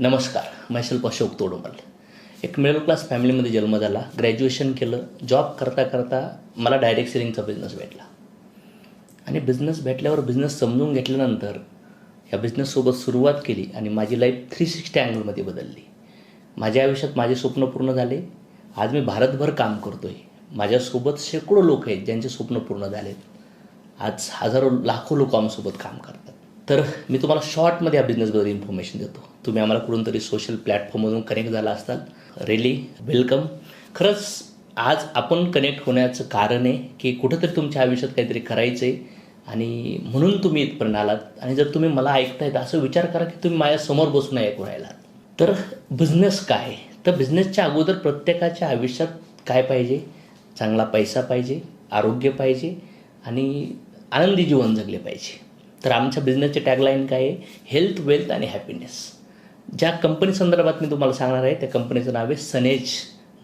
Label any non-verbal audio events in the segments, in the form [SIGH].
नमस्कार मैसेल्फ अशोक तोडोमल. एक middle class फॅमिलीमध्ये जन्म झाला ग्रॅज्युएशन केलं जॉब करता करता मला डायरेक्ट सेलिंगचा बिझनेस भेटला. आणि बिझनेस भेटल्यावर बिझनेस समजून घेतल्यानंतर या बिझनेससोबत सुरुवात केली आणि माझी लाईफ थ्री सिक्स्टी अँगलमध्ये बदलली. माझ्या आयुष्यात माझे स्वप्न पूर्ण झाले. आज मी भारतभर काम करतो आहे माझ्यासोबत शेकडो लोक आहेत ज्यांचे स्वप्न पूर्ण झालेत. आज हजारो लाखो लोक आमसोबत काम करतात. तर मी तुम्हाला शॉर्टमध्ये या बिझनेसबद्दल इन्फॉर्मेशन देतो. तुम्ही आम्हाला कुठून तरी सोशल प्लॅटफॉर्ममधून कनेक्ट झाला असाल रेली वेलकम खरंच आज आपण कनेक्ट होण्याचं कारण आहे की कुठंतरी तुमच्या आयुष्यात काहीतरी करायचं आहे आणि म्हणून तुम्ही इथपर्यंत आलात. आणि जर तुम्ही मला ऐकतायत असं विचार करा की तुम्ही माझ्यासमोर बसून ऐकू राहिलात. तर बिझनेस काय तर बिझनेसच्या अगोदर प्रत्येकाच्या आयुष्यात काय पाहिजे? चांगला पैसा पाहिजे आरोग्य पाहिजे आणि आनंदी जीवन जगले पाहिजे. तर आमच्या बिझनेसचे टॅगलाईन काय आहे? हेल्थ वेल्थ आणि हॅपीनेस ज्या कंपनी संदर्भात मी तुम्हाला सांगणार आहे त्या कंपनीचं नाव आहे सनेज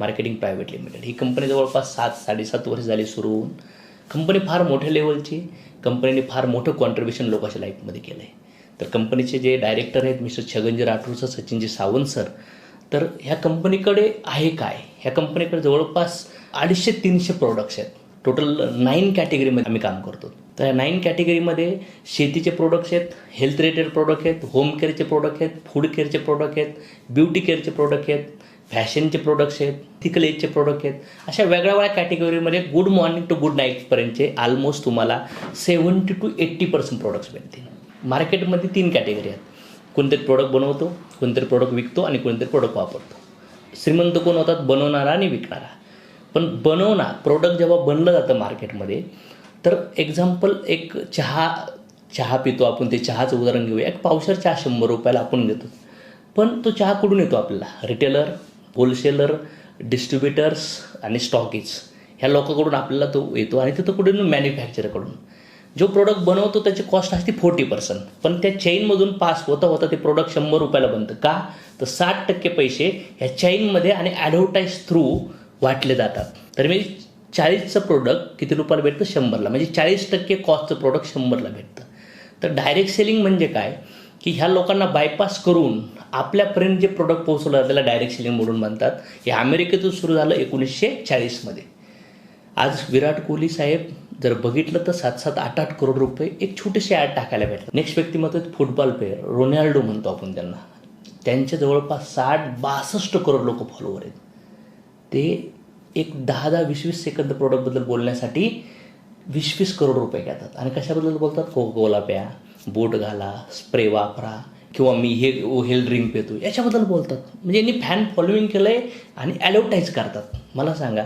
मार्केटिंग प्रायव्हेट लिमिटेड ही कंपनी जवळपास सात साडेसात वर्ष झाली सुरू होऊन. कंपनी फार मोठ्या लेवलची कंपनीने फार मोठं कॉन्ट्रीब्युशन लोकांच्या लाईफमध्ये केलं आहे तर कंपनीचे जे डायरेक्टर आहेत mister Chhaganji Rathod sir Sachinji Sawant sir तर ह्या कंपनीकडे आहे काय? ह्या कंपनीकडे जवळपास अडीचशे तीनशे प्रोडक्ट्स आहेत. टोटल नाईन कॅटेगरीमध्ये आम्ही काम करतो. तर नाईन कॅटेगरीमध्ये शेतीचे प्रोडक्ट्स आहेत हेल्थ रिलेटेड प्रोडक्ट आहेत होम केअरचे प्रोडक्ट आहेत फूड केअरचे प्रोडक्ट आहेत ब्युटी केअरचे प्रोडक्ट आहेत फॅशनचे प्रोडक्ट्स आहेत थिकल एजचे प्रोडक्ट आहेत. अशा वेगळ्या वेगळ्या कॅटेगरीमध्ये गुड मॉर्निंग टू गुड नाईटपर्यंतचे ऑलमोस्ट तुम्हाला seventy to eighty percent products भेटतील मार्केटमध्ये तीन कॅटेगरी आहेत. कोणतरी प्रोडक्ट बनवतो कोणतरी प्रोडक्ट विकतो आणि कोणतरी प्रोडक्ट वापरतो. श्रीमंत कोण होतात? बनवणारा आणि विकणारा. पण बनवणार प्रोडक्ट जेव्हा बनलं जातं मार्केटमध्ये तर एक्झाम्पल एक चहा चहा पितो आपण ते चहाचं उदाहरण घेऊया. एक पावशर चहा शंभर रुपयाला आपण देतो पण तो चहा कुठून येतो आपल्याला? रिटेलर होलसेलर डिस्ट्रीब्युटर्स आणि स्टॉकीज ह्या लोकांकडून आपल्याला तो येतो आणि तिथं कुठून? मॅन्युफॅक्चरकडून जो प्रोडक्ट बनवतो त्याची कॉस्ट असते फोर्टी पर्सेंट पण त्या चेनमधून पास होता होता ते प्रोडक्ट शंभर रुपयाला बनतं. का? तर साठ टक्के पैसे ह्या चेनमध्ये आणि ॲडव्हर्टाईज थ्रू वाटले जातात. तर मी चाळीसचं प्रोडक्ट किती रुपयाला भेटतं? शंभरला. म्हणजे चाळीस टक्के कॉस्टचं प्रोडक्ट शंभरला भेटतं. तर डायरेक्ट सेलिंग म्हणजे काय? की ह्या लोकांना बायपास करून आपल्यापर्यंत जे प्रोडक्ट पोहोचवलं जातं त्याला डायरेक्ट सेलिंग म्हणून म्हणतात. हे अमेरिकेतून सुरू झालं एकोणीसशे चाळीसमध्ये. आज विराट कोहली साहेब जर बघितलं तर सात सात आठ आठ करोड रुपये एक छोटीशी ॲड टाकायला भेटतात. नेक्स्ट व्यक्तिमत्व फुटबॉल प्लेअर रोनाल्डो म्हणतो आपण त्यांना. त्यांचे जवळपास साठ बासष्ट करोड लोक फॉलोवर आहेत. ते एक दहा दहा वीस वीस सेकंद प्रोडक्टबद्दल बोलण्यासाठी वीस वीस करोड रुपये घेतात. आणि कशाबद्दल बोलतात? कोकोला प्या बोट घाला स्प्रे वापरा किंवा मी हे हेल्थ ड्रिंक पितो. याच्याबद्दल बोलतात. म्हणजे यांनी फॅन फॉलोईंग केलं आहे आणि ॲडव्हर्टाईज करतात. मला सांगा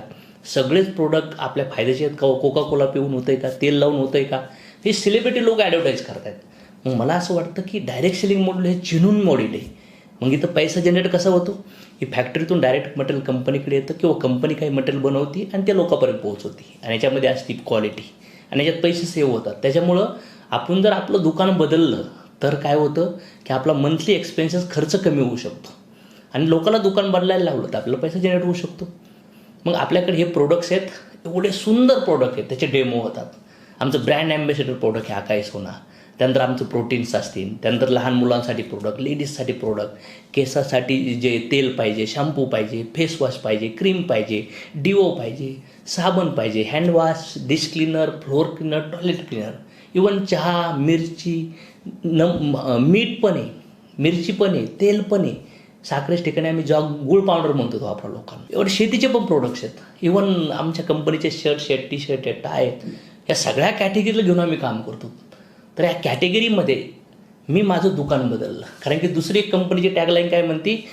सगळेच प्रोडक्ट आपल्या फायद्याचे आहेत का? कोका कोला पिऊन होतं आहे का? तेल लावून होतं आहे का? हे सेलिब्रिटी लोक ॲडव्हर्टाईज करत आहेत मग मला असं वाटतं की डायरेक्ट सेलिंग मॉडेल हे जिनून मॉडेल आहे. मग इथं पैसा जनरेट कसा होतो? ही फॅक्टरीतून डायरेक्ट मटेरियल कंपनीकडे येतं किंवा कंपनी काही मटेरियल बनवते आणि ते लोकांपर्यंत पोहोचवते. आणि याच्यामध्ये असते क्वालिटी आणि याच्यात पैसे सेव्ह होतात. त्याच्यामुळं आपण जर आपलं दुकान बदललं तर काय होतं? की आपला मंथली एक्सपेन्सेस खर्च कमी होऊ शकतो. आणि लोकांना दुकान बदलायला लावलं तर आपला पैसा जनरेट होऊ शकतो. मग आपल्याकडे हे प्रोडक्ट्स आहेत एवढे सुंदर प्रोडक्ट आहेत त्याचे डेमो होतात. आमचं ब्रँड ॲम्बॅसेडर प्रोडक्ट आहे आकाश सोना. त्यानंतर आमचं प्रोटीन्स असतील त्यानंतर लहान मुलांसाठी प्रोडक्ट लेडीजसाठी प्रोडक्ट केसासाठी जे तेल पाहिजे शॅम्पू पाहिजे फेस वॉश पाहिजे क्रीम पाहिजे डिओ पाहिजे साबण पाहिजे handwash dish cleaner floor cleaner toilet cleaner even चहा मिरची न मीठ पण आहे मिरची पण आहे तेल पण आहे. साखरेच ठिकाणी आम्ही जॉग गुळ पावडर म्हणतो तो वापरा लोकांना. एवढे शेतीचे पण प्रोडक्ट्स आहेत. इवन आमच्या कंपनीचे शर्ट शर्ट टी शर्ट आहेत टाय आहेत या सगळ्या कॅटेगरीला घेऊन आम्ही काम करतो. तर या कॅटेगरीमध्ये मी माझं दुकान बदललं. कारण की दुसरी एक कंपनीची टॅगलाईन काय म्हणते?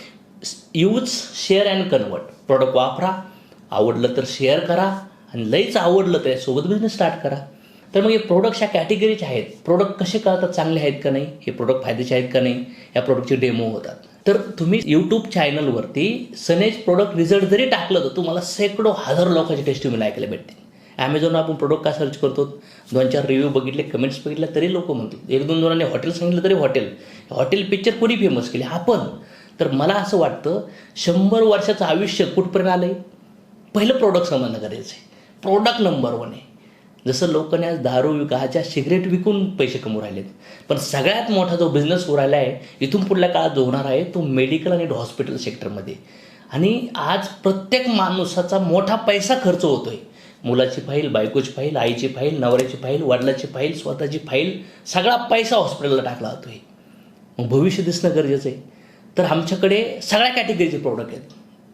Use share and convert product वापरा आवडलं तर शेअर करा आणि लईच आवडलं तर सोबत बिझनेस स्टार्ट करा. तर मग हे प्रोडक्ट्स ह्या कॅटेगरीचे आहेत. प्रोडक्ट कसे कळतात चांगले आहेत का नाही? हे प्रोडक्ट फायद्याचे आहेत का नाही? या प्रोडक्टचे डेमो होतात. तर तुम्ही यूट्यूब चॅनलवरती सनेज प्रोडक्ट रिझल्ट जरी टाकलं तर तुम्हाला शेकडो हजार लोकांचे टेस्टिमोनी ऐकायला भेटतील. ॲमेझॉनवर आपण प्रोडक्ट का सर्च करतो? दोन चार रिव्ह्यू बघितले कमेंट्स बघितले तरी लोक म्हणतात एक दोन जणांनी हॉटेल सांगितलं तरी हॉटेल हॉटेल पिक्चर कोणी फेमस केली? आपण. तर मला असं वाटतं शंभर वर्षाचं आयुष्य कुठपर्यंत आलं आहे पहिलं प्रोडक्ट समजणं गरजेचं आहे. प्रोडक्ट नंबर वन आहे. जसं लोकांनी आज दारू विकाच्या सिगरेट विकून पैसे कमवू राहिलेत. पण सगळ्यात मोठा जो बिझनेस होऊ राहिला आहे इथून पुढल्या काळात जो होणार आहे तो मेडिकल आणि हॉस्पिटल सेक्टरमध्ये आणि आज प्रत्येक माणसाचा मोठा पैसा खर्च होतो आहे मुलाची फाईल बायकोची फाईल आईची फाईल नवऱ्याची फाईल वडिलाची फाईल स्वतःची फाईल सगळा पैसा हॉस्पिटलला टाकला जातोय. मग भविष्य दिसणं गरजेचं आहे. तर आमच्याकडे सगळ्या कॅटेगरीचे प्रोडक्ट आहेत.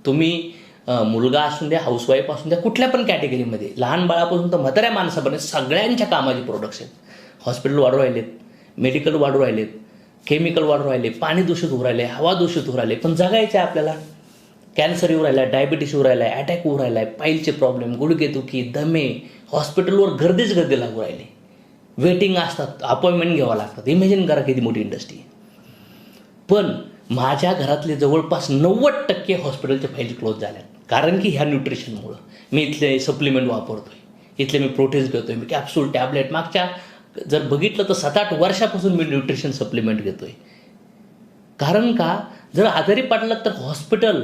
तुम्ही मुलगा असून द्या हाऊसवाईफ असून द्या कुठल्या पण कॅटेगरीमध्ये लहान बाळापासून तर म्हाताऱ्या माणसापर्यंत सगळ्यांच्या कामाचे प्रोडक्ट्स आहेत. हॉस्पिटल वाढू राहिलेत मेडिकल वाढू राहिलेत केमिकल वाढू राहिले पाणी दूषित होऊ राहिले हवा दूषित होऊ राहिले पण जगायचं आहे आपल्याला. कॅन्सर येऊ राहिला डायबिटीस येऊ राहिला अटॅक होऊ राहिला पाईलचे प्रॉब्लेम गुडघेदुखी दमे हॉस्पिटलवर गर्दीच गर्दी लागू राहिली. वेटिंग असतात अपॉइंटमेंट घ्यावं लागतात. इमॅजिन करा किती मोठी इंडस्ट्री पण माझ्या घरातले जवळपास नव्वद टक्के हॉस्पिटलच्या फाईल क्लोज झाल्या कारण की ह्या न्यूट्रिशनमुळं मी इथले सप्लिमेंट वापरतो आहे इथले मी प्रोटीन्स आहे मी कॅप्सूल टॅबलेट मागच्या जर बघितलं तर सात आठ वर्षापासून मी न्यूट्रिशन सप्लिमेंट घेतो आहे कारण का? जर आजारी पडलात तर हॉस्पिटल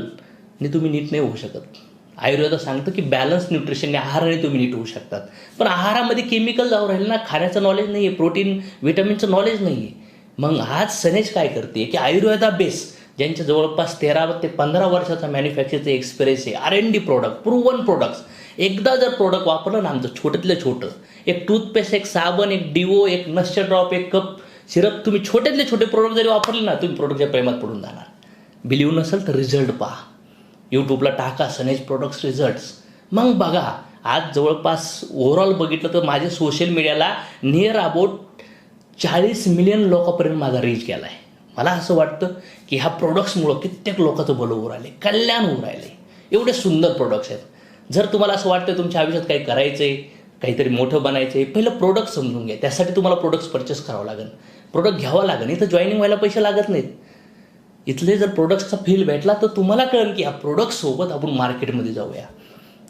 आणि तुम्ही नीट नाही होऊ शकत. आयुर्वेदा सांगतं की बॅलन्स न्यूट्रिशनने आहाराने तुम्ही नीट होऊ शकतात. पण आहारामध्ये केमिकल जाऊ राहिले ना खाण्याचं नॉलेज नाही आहे प्रोटीन विटॅमिनचं नॉलेज नाही आहे मग आज सनेज काय करते की आयुर्वेदा बेस ज्यांच्या जवळपास तेरा ते पंधरा वर्षाचा मॅन्युफॅक्चरचा एक्सपिरियन्स आहे R N D product proven products एकदा जर प्रोडक्ट वापरलं ना आमचं छोट्यातलं छोटं एक टूथपेस्ट एक साबण एक डिओ एक नश्य ड्रॉप एक कप सिरप तुम्ही छोट्यातले छोटे प्रोडक्ट जरी वापरले ना तुम्ही प्रोडक्टच्या प्रेमात पडून जाणार. बिलीव्ह नसेल तर रिझल्ट पहा. यूट्यूबला टाका सनेज प्रोडक्ट्स रिझल्ट्स मग बघा आज जवळपास ओव्हरऑल बघितलं तर माझ्या सोशल मीडियाला नियर अबाउट चाळीस मिलियन लोकांपर्यंत माझा रीच गेला आहे मला असं वाटतं की ह्या प्रोडक्ट्समुळं कित्येक लोकांचं भलं होऊ राहिले कल्याण होऊ राहिले. एवढे सुंदर प्रोडक्ट्स आहेत. जर तुम्हाला असं वाटतं तुमच्या आयुष्यात काही करायचं आहे काहीतरी मोठं बनायचं आहे पहिलं प्रोडक्ट समजून घ्या. त्यासाठी तुम्हाला प्रोडक्ट्स परचेस करावं लागेल. प्रोडक्ट घ्यावं लागेल. इथं जॉईनिंग व्हायला पैसे लागत नाहीत. इथले जर प्रोडक्ट्सचा फील भेटला तर तुम्हाला कळेल की या प्रोडक्टसोबत आपण मार्केटमध्ये जाऊया.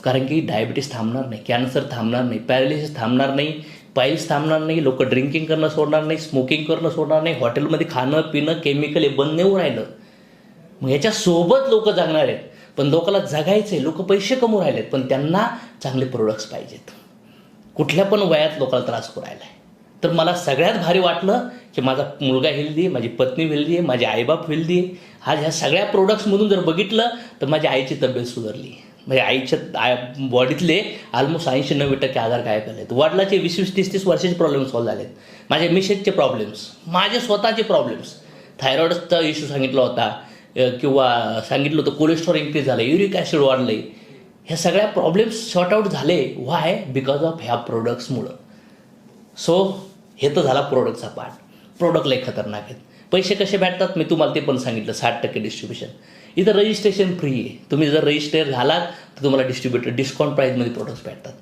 कारण की डायबिटीस थांबणार नाही कॅन्सर थांबणार नाही पॅरालिसिस थांबणार नाही पाईल्स थांबणार नाही लोक ड्रिंकिंग करणं सोडणार नाही स्मोकिंग करणं सोडणार नाही हॉटेलमध्ये खाणं पिणं केमिकल हे बंद नेऊ राहिलं. मग याच्यासोबत लोक जगणार आहेत. पण लोकांना जगायचं आहे लोक पैसे कमवू राहिलेत पण त्यांना चांगले प्रोडक्ट्स पाहिजेत. कुठल्या पण वयात लोकांना त्रास करू राहिला आहे तर मला सगळ्यात भारी वाटलं की माझा मुलगा हेल्दी माझी पत्नी हेल्दी आहे माझे आईबाप हेल्दी आहे. आज ह्या सगळ्या प्रोडक्ट्समधून जर बघितलं तर माझ्या आईची तब्येत सुधारली. म्हणजे आईच्या आय बॉडीतले ऑलमोस्ट ऐंशी नव्वद टक्के आधार काय आहेत. वडिलाचे वीस वीस तीस तीस वर्षाचे प्रॉब्लेम सॉल्व्ह झालेत. माझ्या मिसेसचे प्रॉब्लेम्स माझे स्वतःचे प्रॉब्लेम्स थायरॉइडचा इश्यू सांगितला होता किंवा सांगितलं होतं कोलेस्ट्रॉल इन्क्रीज झालं युरिक ॲसिड वाढलंय. ह्या सगळ्या प्रॉब्लेम्स शॉर्ट आऊट झाले. व्हाय बिकॉज ऑफ ह्या प्रोडक्ट्समुळं सो हे तर झाला प्रोडक्टचा पार्ट प्रोडक्ट लय खतरनाक आहेत. पैसे कसे भेटतात? मी तुम्हाला ते पण सांगितलं साठ टक्के डिस्ट्रीब्युशन इथं रजिस्ट्रेशन फ्री आहे. तुम्ही जर रजिस्टर झालात तर तुम्हाला डिस्ट्रीब्युटर डिस्काउंट प्राईजमध्ये प्रोडक्ट्स भेटतात.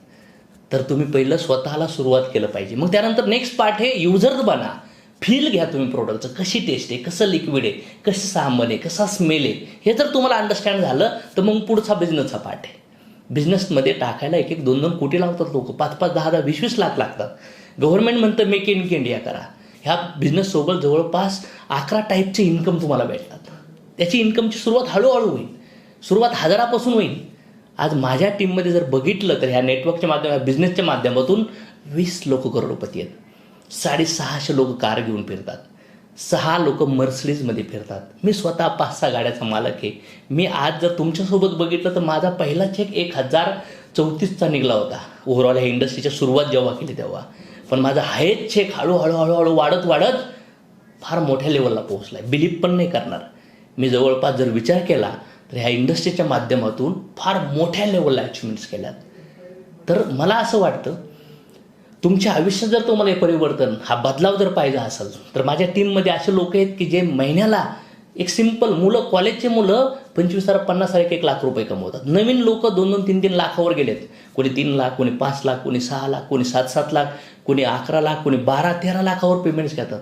तर तुम्ही पहिलं स्वतःला सुरुवात केलं पाहिजे. मग त्यानंतर नेक्स्ट पार्ट हे युजर बना. फील घ्या तुम्ही प्रोडक्टचं कशी टेस्ट आहे? कसं लिक्विड आहे? कसं सामान आहे? कसा स्मेल आहे? हे जर तुम्हाला अंडरस्टँड झालं तर मग पुढचा बिझनेसचा पार्ट आहे. बिझनेसमध्ये टाकायला एक एक दोन दोन कोटी लावतात लोक. पाच पाच दहा दहा वीस वीस लाख लागतात. गव्हर्नमेंट म्हणतं मेक इन इंडिया करा. ह्या बिझनेससोबत जवळपास अकरा टाईपचे इन्कम तुम्हाला भेटतात. त्याची इन्कमची सुरुवात हळूहळू होईल. सुरुवात हजारापासून होईल. आज माझ्या टीममध्ये जर बघितलं तर ह्या नेटवर्कच्या माध्यमात बिझनेसच्या माध्यमातून वीस लोक करोडपती आहेत. साडेसहाशे लोक कार घेऊन फिरतात. सहा लोक मर्सडीजमध्ये फिरतात. मी स्वतः पाच सहा गाड्याचा मालक आहे. मी आज जर तुमच्यासोबत बघितलं तर माझा पहिला चेक एक हजार चौतीसचा निघाला होता. ओव्हरऑल ह्या इंडस्ट्रीच्या सुरुवात जेव्हा केली तेव्हा. पण माझा हायच छेक हळूहळू हळूहळू वाढत वाढत फार मोठ्या लेवलला पोहोचला आहे बिलीप पण नाही करणार. मी जवळपास जर विचार केला तर ह्या इंडस्ट्रीच्या माध्यमातून फार मोठ्या लेवलला अचिव्हमेंट्स केल्यात. तर मला असं वाटतं तुमच्या आयुष्यात जर तुम्हाला हे परिवर्तन हा बदलाव जर पाहिजे असेल तर माझ्या टीममध्ये असे लोक आहेत की जे महिन्याला एक सिंपल मुलं कॉलेजचे मुलं पंचवीस हजार पन्नास हजार एक एक लाख रुपये कमवतात. नवीन लोक दोन दोन तीन तीन लाखावर गेलेत. कोणी तीन लाख कोणी पाच लाख कोणी सहा लाख कोणी सात सात लाख. कोणी अकरा लाख कोणी बारा तेरा लाखावर पेमेंट्स घेतात.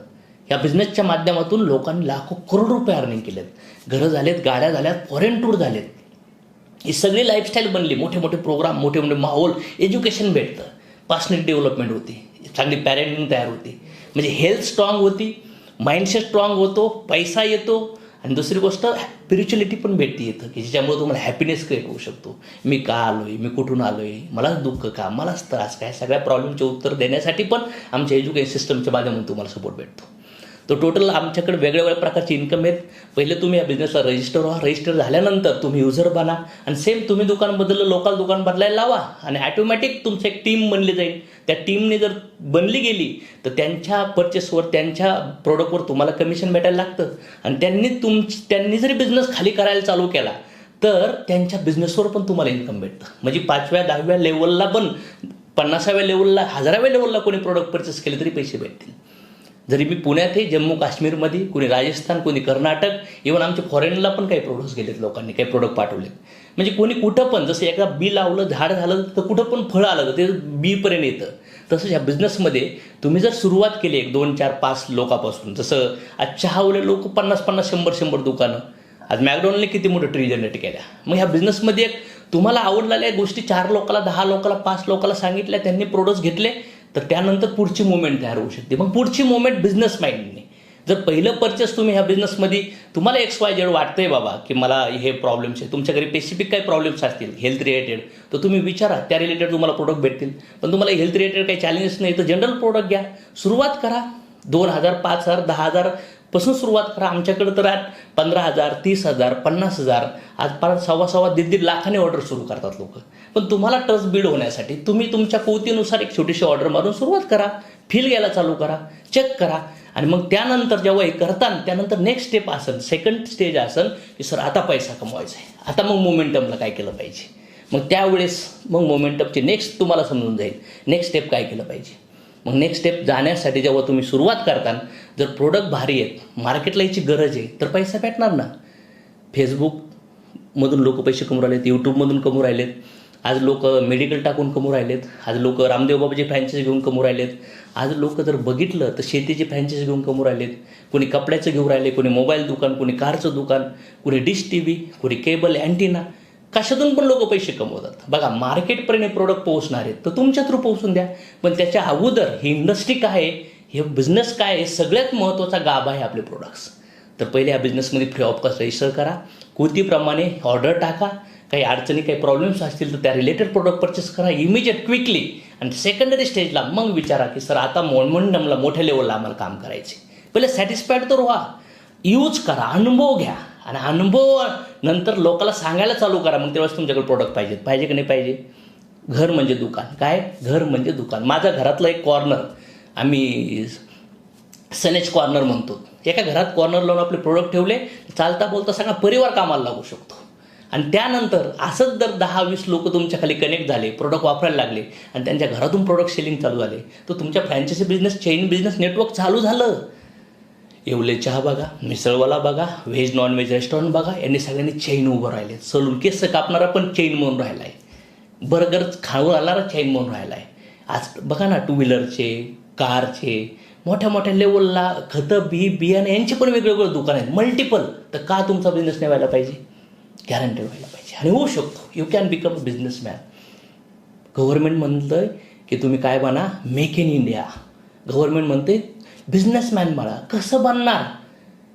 या बिझनेसच्या माध्यमातून लोकांनी लाखो करोड रुपये अर्निंग केलेत. घरं झालेत गाड्या झाल्यात फॉरेन टूर झालेत. ही सगळी लाईफस्टाईल बनली. मोठे मोठे प्रोग्राम मोठे मोठे माहोल एज्युकेशन भेटतं. पर्सनॅलिटी डेव्हलपमेंट होती. चांगली पॅरेंटिंग तयार होती. म्हणजे हेल्थ स्ट्रॉंग होती. माइंडसेट स्ट्रॉंग होतो. पैसा येतो. आणि दुसरी गोष्ट स्पिरिच्युअलिटी पण भेटते येतं की ज्याच्यामुळे तुम्हाला हॅपीनेस क्रिएट होऊ शकतो. मी का आलो आहे मी कुठून आलो आहे मलाच दुःख का? मलाच त्रास काय सगळ्या प्रॉब्लेमचे उत्तर देण्यासाठी पण आमच्या एज्युकेशन सिस्टमच्या माध्यमातून तुम्हाला सपोर्ट भेटतो. तर टोटल आमच्याकडे वेगळ्या वेगळ्या प्रकारचे इन्कम आहेत. पहिले तुम्ही या बिझनेसला रजिस्टर व्हा. रजिस्टर झाल्यानंतर तुम्ही युजर बना. आणि सेम तुम्ही दुकान बदललं लोकल दुकान बदलायला लावा. आणि ॲटोमॅटिक तुमचं एक टीम बनली जाईल. त्या टीमने जर बनली गेली तर त्यांच्या पर्चेसवर त्यांच्या प्रोडक्टवर तुम्हाला कमिशन भेटायला लागतं. आणि त्यांनी तुम त्यांनी जरी बिझनेस खाली करायला चालू केला तर त्यांच्या बिझनेसवर पण तुम्हाला इन्कम भेटतं. म्हणजे पाचव्या दहाव्या लेवलला पण पन्नासाव्या लेवलला हजाराव्या लेवलला कोणी प्रोडक्ट परचेस केले तरी पैसे भेटतील. जरी मी पुण्यात आहे जम्मू काश्मीरमध्ये कोणी राजस्थान कोणी कर्नाटक इव्हन आमच्या फॉरेनला पण काही प्रोडक्ट्स गेलेत लोकांनी काही प्रोडक्ट पाठवलेत. म्हणजे कोणी कुठं पण जसं एकदा बी लावलं झाड झालं तर कुठं पण फळ आलं तर ते बीपर्यंत येतं. तसंच ह्या बिझनेसमध्ये तुम्ही जर सुरुवात केली एक दोन चार पाच लोकांपासून जसं आज चहावले लोक पन्नास पन्नास शंभर शंभर दुकानं. आज मॅकडॉनल्डने किती मोठं ट्री जनरेट केल्या. मग ह्या बिझनेसमध्ये एक तुम्हाला आवडलेल्या गोष्टी चार लोकाला दहा लोकाला पाच लोकाला सांगितल्या त्यांनी प्रोडक्ट्स घेतले तर त्यानंतर पुढची मुवमेंट तयार होऊ शकते. मग पुढची मुवमेंट बिझनेस माइंडने जर पहिलं परचेस तुम्ही ह्या बिझनेसमध्ये तुम्हाला एक्स वाय जेड वाटतंय बाबा की मला हे प्रॉब्लेम्स आहे तुमच्या घरी स्पेसिफिक काही प्रॉब्लेम्स असतील हेल्थ रिलेटेड तर तुम्ही विचारा. त्या रिलेटेड तुम्हाला प्रोडक्ट भेटतील. पण तुम्हाला हेल्थ रिलेटेड काही चॅलेंजेस नाही तर जनरल प्रोडक्ट घ्या. सुरुवात करा. दोन हजार पाच हजार दहा हजार पासून सुरुवात करा. आमच्याकडे तर आज पंधरा हजार तीस हजार पन्नास हजार आज पार सव्वा सव्वा दीड दीड लाखाने ऑर्डर सुरू करतात लोक. पण तुम्हाला ट्रस्ट बिल्ड होण्यासाठी तुम्ही तुमच्या कोवतीनुसार एक छोटीशी ऑर्डर मारून सुरुवात करा. फील घ्यायला चालू करा. चेक करा. आणि मग त्यानंतर जेव्हा हे करताना त्यानंतर नेक्स्ट स्टेप असेल सेकंड स्टेज असेल की सर आता पैसा कमवायचा आहे. आता मग मोमेंटमला काय केलं पाहिजे? मग त्यावेळेस मग मोमेंटमची नेक्स्ट तुम्हाला समजून जाईल. नेक्स्ट स्टेप काय केलं पाहिजे? मग नेक्स्ट स्टेप जाण्यासाठी जेव्हा तुम्ही सुरुवात करता जर प्रोडक्ट भारी आहेत मार्केटला याची गरज आहे तर पैसा भेटणार ना. फेसबुकमधून लोक पैसे कमवू राहिलेत यूट्यूबमधून कमवू राहिलेत. आज लोक मेडिकल टाकून कमवू राहिलेत. आज लोक रामदेव बाबाची फ्रँचायझी घेऊन कमवू राहिलेत. आज लोक जर बघितलं तर शेतीची फ्रँचायझी घेऊन कमवू राहिलेत. कोणी कपड्याचं घेऊन राहिले कोणी मोबाईल दुकान कोणी कारचं दुकान कोणी डिश टी व्ही कोणी केबल अँटिना कशातून पण लोक पैसे कमवतात? बघा मार्केटपर्यंत प्रोडक्ट पोहोचणार आहेत तर तुमच्या थ्रू पोहोचून द्या. पण त्याच्या अगोदर ही इंडस्ट्री काय आहे? हे बिझनेस काय आहे? सगळ्यात महत्त्वाचा गाभा आहे आपले प्रोडक्ट्स तर पहिले या बिझनेसमध्ये फ्री ऑफ कॉस्ट रजिस्टर करा. कृतीप्रमाणे ऑर्डर टाका. काही अडचणी काही प्रॉब्लेम्स असतील तर त्या रिलेटेड प्रोडक्ट परचेस करा इमिजिएट क्विकली आणि सेकंडरी स्टेजला मग विचारा की सर आता मोमेंटमला मोठ्या लेवलला आम्हाला काम करायचे पहिले सॅटिस्फाईड तर व्हा. यूज करा. अनुभव घ्या. आणि अनुभव नंतर लोकांना सांगायला चालू करा. मग तेव्हाच तुमच्याकडे प्रोडक्ट पाहिजेत. पाहिजे की नाही पाहिजे? घर म्हणजे दुकान. काय? घर म्हणजे दुकान. माझ्या घरातलं एक कॉर्नर आम्ही सनेज कॉर्नर म्हणतो. एका घरात कॉर्नर लावून आपले प्रोडक्ट ठेवले चालता बोलता सगळा परिवार कामाला लागू शकतो. आणि त्यानंतर असंच जर दहा वीस लोक तुमच्याखाली कनेक्ट झाले प्रोडक्ट वापरायला लागले आणि त्यांच्या घरातून प्रोडक्ट सेलिंग चालू झाले. तर तुमच्या franchise business chain business network चालू झालं. येवले चहा बघा मिसळवाला बघा व्हेज नॉन व्हेज रेस्टॉरंट बघा यांनी सगळ्यांनी चेन उभं राहिले. सलून केस कापणारा पण चेन म्हणून राहिला आहे बर्गर खाऊन आणारा चेन म्हणून राहिला आहे आज बघा ना टू व्हीलरचे कारचे मोठ्या मोठ्या लेवलला खतं बी बियाणे यांचे पण वेगवेगळे दुकान आहेत. मल्टिपल तर का तुमचा बिझनेस नाही व्हायला पाहिजे? गॅरंटेड व्हायला पाहिजे. आणि होऊ शकतो. You can become a businessman government म्हणतं की तुम्ही काय बना? मेक इन इंडिया गव्हर्नमेंट म्हणते बिझनेसमॅन बना. कसं बनणार?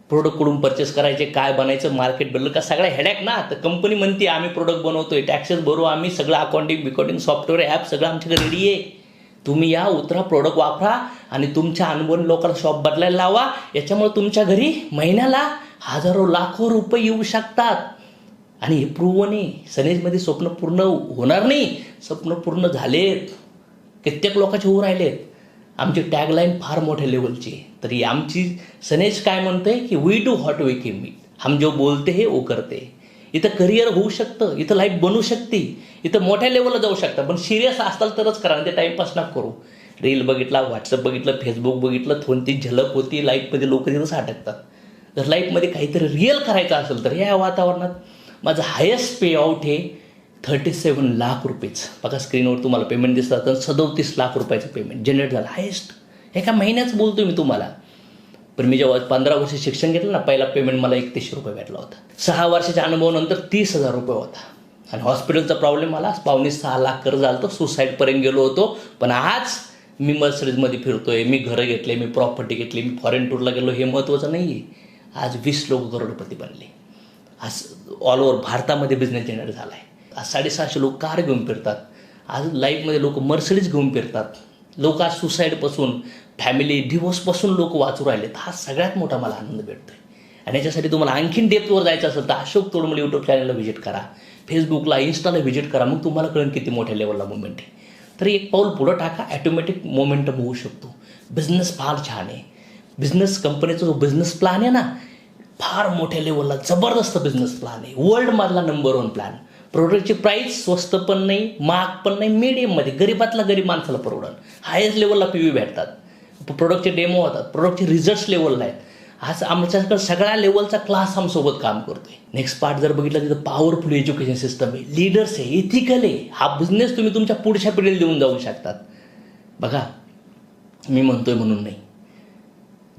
प्रोडक्ट कुठून परचेस करायचे काय बनायचं मार्केट बनलं का? सगळ्या हेडॅक ना. तर कंपनी म्हणते आम्ही प्रोडक्ट बनवतोय. टॅक्सेस भरू आम्ही. सगळं अकाउंटिंग बिकाउंटिंग सॉफ्टवेअर ॲप सगळं आमच्याकडे रेडी आहे. तुम्ही या उतरा प्रोडक्ट वापरा आणि तुमच्या अनुभवी लोकांना शॉप बदलायला लावा. याच्यामुळे तुमच्या घरी महिन्याला हजारो लाखो रुपये येऊ शकतात. आणि हे प्रूव्ह नाही. सनेजमध्ये स्वप्न पूर्ण होणार नाही. स्वप्न पूर्ण झालेत. कित्येक लोकांचे होऊ राहिलेत. आमची टॅगलाईन फार मोठ्या लेवलची तरी आमची सनेज काय म्हणते की we do what we came मी हम जो बोलते हे ओ करते इथं करिअर होऊ शकतं इथं लाईफ बनू शकते इथं मोठ्या लेवलला जाऊ शकतं. पण सिरियस असाल तरच करा ते टाईमपास ना करू. रील बघितला व्हॉट्सअप बघितलं फेसबुक बघितलं कोणती झलक होती लाईफमध्ये लोक तिथंच अटकतात. जर लाईफमध्ये काहीतरी रिअल करायचं असेल तर या वातावरणात माझं हायेस्ट पे आउट हे थर्टी सेवन लाख रुपयेच. बघा स्क्रीनवर तुम्हाला पेमेंट दिसतात तर सदोतीस लाख रुपयाचं पेमेंट जनरेट झालं. हायेस्ट एका महिन्याच बोलतो मी तुम्हाला. पण मी जेव्हा पंधरा वर्ष शिक्षण घेतलं ना पहिला पेमेंट मला एकतीसशे रुपये भेटला होता. सहा वर्षाच्या अनुभवानंतर तीस हजार रुपये होता. आणि हॉस्पिटलचा प्रॉब्लेम आला. पावणे सहा लाख कर्ज झालं होतं सुसाईडपर्यंत गेलो होतो. पण आज मी मर्सरीजमध्ये फिरतोय. मी घरं घेतले मी प्रॉपर्टी घेतली मी फॉरेन टूरला गेलो हे महत्त्वाचं नाही आहे आज वीस लोक करोडपती बनले. आज ऑल ओव्हर भारतामध्ये बिझनेस जनरेट झाला आहे आज साडेसहाशे लोक कार घेऊन फिरतात. आज लाईफमध्ये लोक मर्सडीज घेऊन फिरतात. लोक आज सुसाईडपासून फॅमिली डिवोर्सपासून लोक वाचू राहिलेत. हा सगळ्यात मोठा मला आनंद भेटतो आहे आणि याच्यासाठी तुम्हाला आणखीन डेप्थवर जायचं असेल तर अशोक तोडमल यूट्यूब चॅनलला व्हिजिट करा. फेसबुकला इन्स्टाला व्हिजिट करा. मग तुम्हाला कळेल किती मोठ्या लेवलला मुवमेंट आहे. तर एक पाऊल पुढं टाका. ॲटोमॅटिक मोमेंटम होऊ शकतो. बिझनेस फार छान आहे. बिझनेस कंपनीचा जो बिझनेस प्लॅन आहे ना फार मोठ्या लेवलला जबरदस्त बिझनेस प्लॅन आहे. वर्ल्डमधला नंबर वन प्लॅन प्रोडक्टची प्राईस स्वस्त पण नाही महाग पण नाही मीडियममध्ये गरीबातला गरीब माणसाला परवडन. हायेस्ट लेवलला पी व्ही भेटतात. प्रोडक्टचे डेमो होतात. प्रोडक्टचे रिझल्ट्स लेवलला आहेत. आज आमच्याकडे सगळ्या लेवलचा क्लास आमसोबत काम करतोय. नेक्स्ट पार्ट जर बघितलं तिथं पॉवरफुल एज्युकेशन सिस्टम आहे. लीडर्स आहे इथिकल आहे. हा बिझनेस तुम्ही तुमच्या पुढच्या पिढीला देऊन जाऊ शकतात. बघा मी म्हणतोय म्हणून नाही.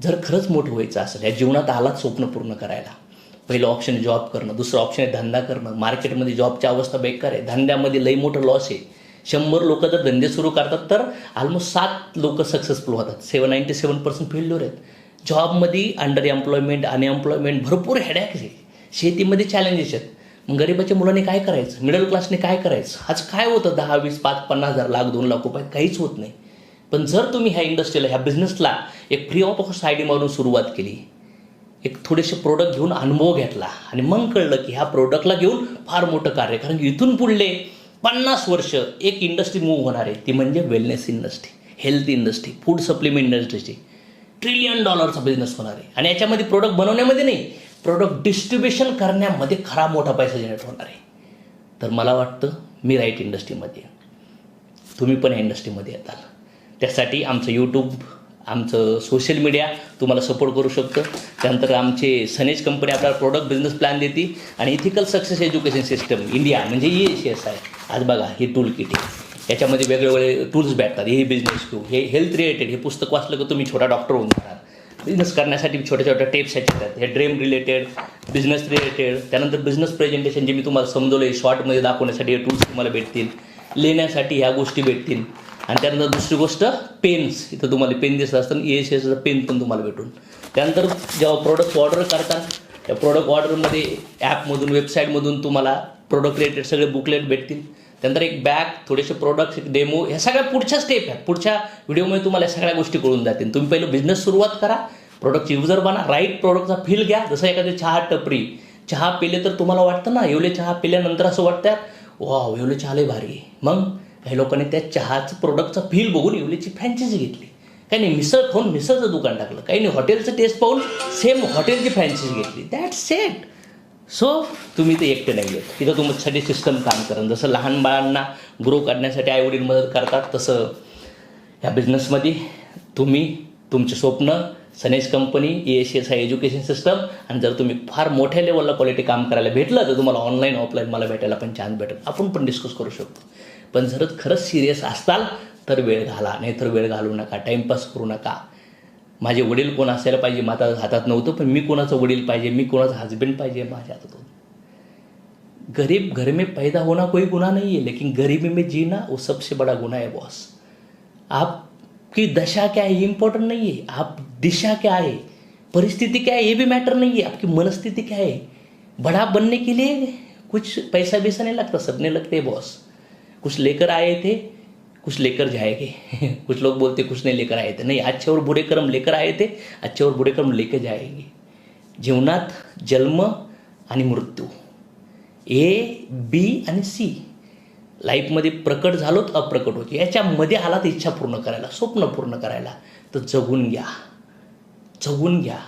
जर खरंच मोठं व्हायचं असेल या जीवनात आलाच स्वप्न पूर्ण करायला. पहिलं ऑप्शन जॉब करणं दुसरं ऑप्शन आहे धंदा करणं. मार्केटमध्ये जॉबची अवस्था बेकार आहे. धंद्यामध्ये लई मोठं लॉस आहे. शंभर लोक जर धंदे सुरू करतात तर ऑलमोस्ट सात लोक सक्सेसफुल होतात. Seven ninety seven percent failure आहेत जॉबमध्ये अंडर एम्प्लॉयमेंट अनएम्प्लॉयमेंट भरपूर हेडॅक आहे. शेतीमध्ये चॅलेंजेस आहेत. मग गरिबाच्या मुलांनी काय करायचं? मिडल क्लासने काय करायचं? आज काय होतं? दहा वीस पाच पन्नास हजार लाख दोन लाख रुपये काहीच होत नाही. पण जर तुम्ही ह्या इंडस्ट्रीला ह्या बिझनेसला एक free of cost I D मारून सुरुवात केली एक थोडेसे प्रोडक्ट घेऊन अनुभव घेतला आणि मग कळलं की ह्या प्रोडक्टला घेऊन फार मोठं कार्य कारण इथून पुढले पन्नास वर्ष एक इंडस्ट्री मूव्ह होणार आहे ती म्हणजे wellness industry health industry food supplement इंडस्ट्रीची trillion डॉलरचा बिझनेस होणार आहे. आणि याच्यामध्ये प्रोडक्ट बनवण्यामध्ये नाही प्रोडक्ट डिस्ट्रीब्युशन करण्यामध्ये खरा मोठा पैसा जनरेट होणार आहे. तर मला वाटतं मी राईट इंडस्ट्रीमध्ये तुम्ही पण या इंडस्ट्रीमध्ये येताल. त्यासाठी आमचं यूट्यूब आमचं सोशल मीडिया तुम्हाला सपोर्ट करू शकतं. त्यानंतर आमचे सनेज कंपनी आपल्याला प्रोडक्ट बिझनेस प्लॅन देते आणि ethical success education system India म्हणजे ई एस एस आहे आज बघा हे टूल किट आहे. याच्यामध्ये वेगवेगळे टूल्स भेटतात. हे बिझनेस टू हे हेल्थ रिलेटेड हे पुस्तक वाचलं की तुम्ही छोटा डॉक्टर होऊन जाणार. बिझनेस करण्यासाठी छोट्या छोट्या टिप्स आहेत हे ड्रीम रिलेटेड बिझनेस रिलेटेड त्यानंतर बिझनेस प्रेझेंटेशन जे मी तुम्हाला समजवलं आहे शॉर्टमध्ये दाखवण्यासाठी हे टूल्स तुम्हाला भेटतील. लिहिण्यासाठी ह्या गोष्टी भेटतील. आणि त्यानंतर दुसरी गोष्ट पेन्स इथं तुम्हाला पेन दिसत असतं ए एस एसचा पेन पण तुम्हाला भेटून. त्यानंतर जेव्हा प्रोडक्ट ऑर्डर करता त्या प्रोडक्ट ऑर्डरमध्ये ॲपमधून वेबसाईटमधून तुम्हाला प्रोडक्ट रिलेटेड सगळे बुकलेट भेटतील. त्यानंतर एक बॅग थोडेसे प्रोडक्ट्स एक डेमो ह्या सगळ्या पुढच्या स्टेप आहेत. पुढच्या व्हिडिओमध्ये तुम्हाला या सगळ्या गोष्टी कळून जातील. तुम्ही पहिलं बिझनेस सुरुवात करा. प्रोडक्टची युजर बना. राईट प्रोडक्टचा फील घ्या. जसं एखादी चहा टपरी. चहा पिले तर तुम्हाला वाटतं ना एवढे चहा पिल्यानंतर असं वाटतं वा एवढे चहा लय भारी. आहे मग काही लोकांनी त्या चहाचं प्रोडक्टचा फील बघून एवढीची फ्रँचायझी घेतली. काही नाही मिसळ खाऊन मिसळचं दुकान टाकलं. काही नाही हॉटेलचं टेस्ट पाहून सेम हॉटेलची फ्रँचायझी घेतली. दॅट सेट सो तुम्ही ते एकटे नाही आहेत. तिथं तुमच्यासाठी सिस्टम काम करेन जसं लहान बाळांना ग्रो करण्यासाठी आईवडील मदत करतात तसं ह्या बिझनेसमध्ये तुम्ही तुमचे स्वप्न सनेश company A S S I education system आणि जर तुम्ही फार मोठ्या लेवलला क्वालिटी काम करायला भेटलं तर तुम्हाला ऑनलाईन ऑफलाईन मला भेटायला पण चान्स भेटेल आपण पण डिस्कस करू शकतो. पण जर खरंच सिरियस असताल तर वेळ घाला. नाहीतर वेळ घालू नका. टाईमपास करू नका. माझे वडील कोण असायला पाहिजे? माझा हातात नव्हतं पण मी कोणाचं वडील पाहिजे? मी कोणाचं हजबंड पाहिजे? माझ्या हातात होतं. गरीब घर में पैदा होना कोई गुनाह नहीं है लेकिन गरीबी में जीना वो सबसे बड़ा गुनाह है बॉस आपकी दशा क्या है ये इम्पोर्टेंट नहीं है। आप दिशा क्या है? परिस्थिति क्या है ये भी मैटर नहीं है। आपकी मनस्थिति क्या है? बड़ा बनने के लिए कुछ पैसा वैसा नहीं लगता सबने लगते बॉस कुछ लेकर आए थे कुछ लेकर जाएंगे। [LAUGHS] कुछ लोग बोलते कुछ नहीं लेकर आए थे। नहीं अच्छे और बुरे कर्म लेकर आए थे अच्छे और बुरे कर्म लेकर जाएंगे। जीवनात जन्म आणि मृत्यू ए बी आणि सी लाईफमध्ये प्रकट झालोत अप्रकट होतो. याच्यामध्ये आला तर इच्छा पूर्ण करायला स्वप्न पूर्ण करायला. तर जगून घ्या. जगून घ्या.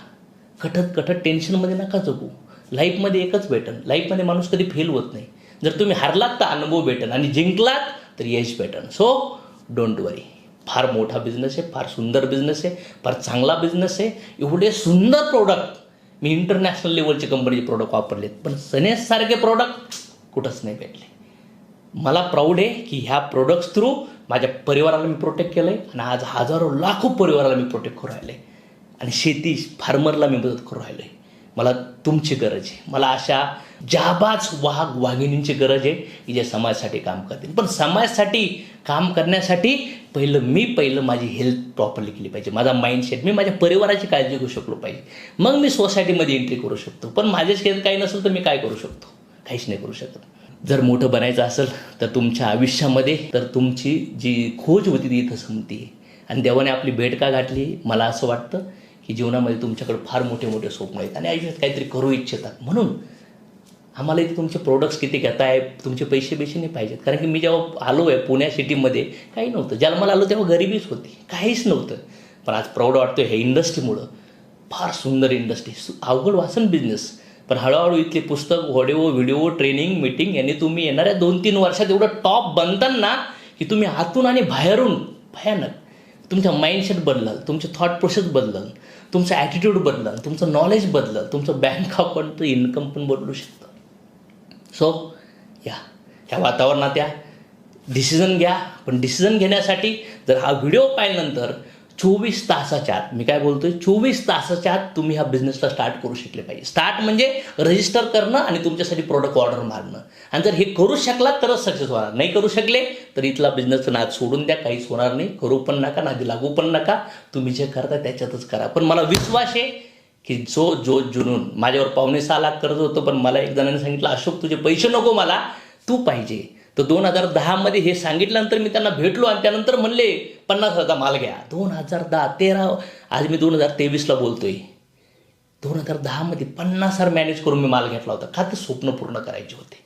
कठत कठत टेन्शनमध्ये नका जगू. लाईफमध्ये एकच भेटन. लाईफमध्ये माणूस कधी फेल होत नाही. जर तुम्ही हारलात तर अनुभव भेटन. आणि जिंकलात तर यश पॅटर्न सो डोंट वरी फार मोठा बिझनेस आहे फार सुंदर बिझनेस आहे फार चांगला बिझनेस आहे. एवढे सुंदर प्रोडक्ट मी इंटरनॅशनल लेवलचे कंपनीचे प्रोडक्ट वापरलेत. पण सनेससारखे प्रोडक्ट कुठंच नाही भेटले. मला प्राऊड आहे की ह्या प्रोडक्ट्स थ्रू माझ्या परिवाराला मी प्रोटेक्ट केलं आहे आणि आज हजारो लाखो परिवाराला मी प्रोटेक्ट करू राहिले आणि शेती फार्मरला मी मदत करू राहिलो आहे मला तुमची गरज आहे. मला अशा जाबाज वाघ वाघिणींची गरज आहे की जे समाजासाठी काम करतील. पण समाजासाठी काम करण्यासाठी पहिलं मी पहिलं माझी हेल्थ प्रॉपरली केली पाहिजे. माझा माइंडसेट मी माझ्या परिवाराची काळजी घेऊ शकलो पाहिजे. मग मी सोसायटीमध्ये एंट्री करू शकतो. पण माझ्या केस काही नसेल तर मी काय करू शकतो? काहीच नाही करू शकत. जर मोठं बनायचं असेल तर तुमच्या आयुष्यामध्ये तर तुमची जी खोज होती ती इथं संपती आणि देवाने आपली भेट का गाठली मला असं वाटतं की जीवनामध्ये तुमच्याकडे फार मोठे मोठे स्वप्न आहेत आणि आयुष्यात काहीतरी करू इच्छितात. म्हणून आम्हाला इथे तुमचे प्रोडक्ट्स किती घेताय तुमचे पैसे पैसे नाही पाहिजेत. कारण की मी जेव्हा आलो आहे पुण्या सिटीमध्ये काही नव्हतं. जन्माला आलो तेव्हा गरिबीच होती. काहीच नव्हतं. पण आज प्राऊड वाटतो हे इंडस्ट्रीमुळं फार सुंदर इंडस्ट्री अवघड वाचन बिझनेस पण हळूहळू इथले पुस्तक व्हडिओ व्हिडिओ ट्रेनिंग मीटिंग यांनी तुम्ही येणाऱ्या दोन तीन वर्षात एवढं टॉप बनताना की तुम्ही आतून आणि बाहेरून भयानक. तुमचं माइंडसेट बदलाल. तुमचे थॉट प्रोसेस बदलाल. तुमचं ॲटिट्यूड बदलल तुमचं नॉलेज बदलल तुमचं बँक अकाउंट इन्कम पण बदलू शकतं. सो या. ह्या वातावरणात या. डिसिजन घ्या. पण डिसिजन घेण्यासाठी जर हा व्हिडिओ पाहिल्यानंतर चोवीस तासाच्या आत मी काय बोलतोय? चोवीस तासाच्या आत तुम्ही हा बिझनेसला स्टार्ट करू शकले पाहिजे. स्टार्ट म्हणजे रजिस्टर करणं आणि तुमच्यासाठी प्रोडक्ट ऑर्डर मारणं. आणि जर हे करू शकला तरच सक्सेस होणार. नाही करू शकले तर इथला बिझनेसचा नाद सोडून द्या काहीच होणार नाही. करू पण नका नादी लागू पण नका. तुम्ही जे करता त्याच्यातच करा. पण मला विश्वास आहे की जो जो जुनून माझ्यावर पावणे सहा लाख कर्ज होतं पण मला एक जणांनी सांगितलं अशोक तुझे पैसे नको मला तू पाहिजे. तर दोन हजार दहामध्ये हे सांगितल्यानंतर मी त्यांना भेटलो आणि त्यानंतर म्हणले पन्नास हजार माल घ्या. दोन हजार दहा तेरा आज मी दोन हजार तेवीसला बोलतोय. दोन हजार दहामध्ये पन्नास हजार मॅनेज करून मी माल घेतला होता. का ते स्वप्न पूर्ण करायचे होते?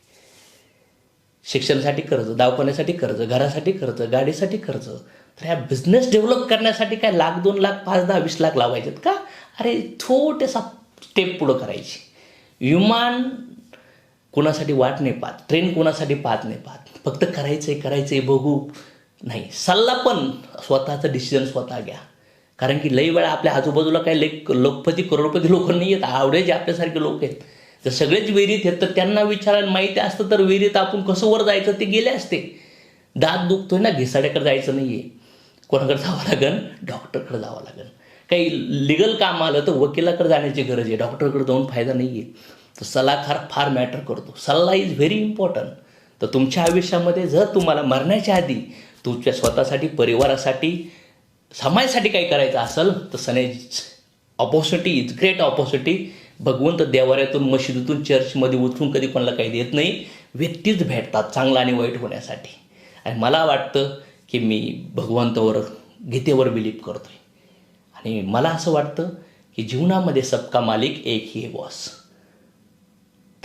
शिक्षणासाठी कर्ज दवाखान्यासाठी कर्ज घरासाठी कर्ज गाडीसाठी कर्ज. तर ह्या बिझनेस डेव्हलप करण्यासाठी काय लाख दोन लाख पाच दहा वीस लाख लावायचेत का? अरे छोटेसा स्टेप पुढं करायची. विमान कोणासाठी वाट नाही पाहत ट्रेन कोणासाठी पाहत नाही पाहत. फक्त करायचं आहे करायचं आहे बघू. नाही सल्ला पण स्वतःचं डिसिजन स्वतः घ्या. कारण की लई वेळा आपल्या आजूबाजूला काही लेख लोकपती करोडपती लोक नाही आहेत आवडेचे आपल्यासारखे लोक आहेत. जर सगळेच विहिरीत आहेत तर त्यांना विचारायला माहिती असतं तर विहिरीत आपण कसं वर जायचं ते गेले असते. दात दुखतोय ना घिसाड्याकडे जायचं नाही आहे कोणाकडे जावं लागेल डॉक्टरकडे जावं लागेल काही लिगल काम आलं तर वकिलाकडे जाण्याची गरज आहे डॉक्टरकडे जाऊन फायदा नाही आहे तर सल्लागार फार मॅटर करतो. सल्ला इज व्हेरी इम्पॉर्टंट तर तुमच्या आयुष्यामध्ये जर तुम्हाला मरण्याच्या आधी तुमच्या स्वतःसाठी परिवारासाठी समाजासाठी काही करायचं असेल तर सनेज ऑपॉर्च्युनिटी इज ग्रेट ऑपॉर्च्युनिटी भगवंत देवाऱ्यातून मशिदीतून चर्चमध्ये उतरून कधी कोणाला काही देत नाही. व्यक्तीच भेटतात चांगला आणि वाईट होण्यासाठी. आणि मला वाटतं की मी भगवंतावर गीतेवर बिलीप आहे आणि मला असं वाटतं की जीवनामध्ये सबका मालिक एक ही बॉस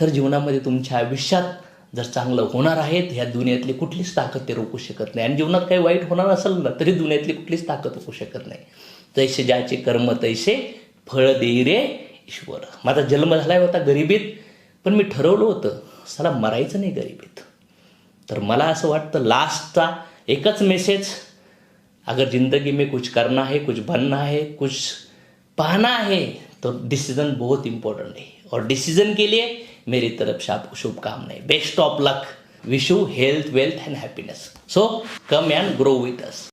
तर जीवनामध्ये तुमच्या आयुष्यात जर चांगलं होणार आहे ह्या दुनियातली कुठलीच ताकद ते रोखू शकत नाही. आणि जीवनात काही वाईट होणार असेल ना तरी दुनियातली कुठलीच ताकद रोखू शकत नाही. तैसे ज्याचे कर्म तैसे फळ देई रे ईश्वर. माझा जन्म झाला होता गरिबीत पण मी ठरवलं होतं मला मरायचं नाही गरिबीत. तर मला असं वाटतं लास्टचा एकच मेसेज अगर ज़िंदगी में कुछ करना है कुछ बनना है कुछ पाना है तो डिसीजन बहुत इम्पोर्टेंट है और डिसीजन के लिए मेरी तरफ से आपको शुभकामनाएं best of luck wish you health wealth and happiness so come and grow with us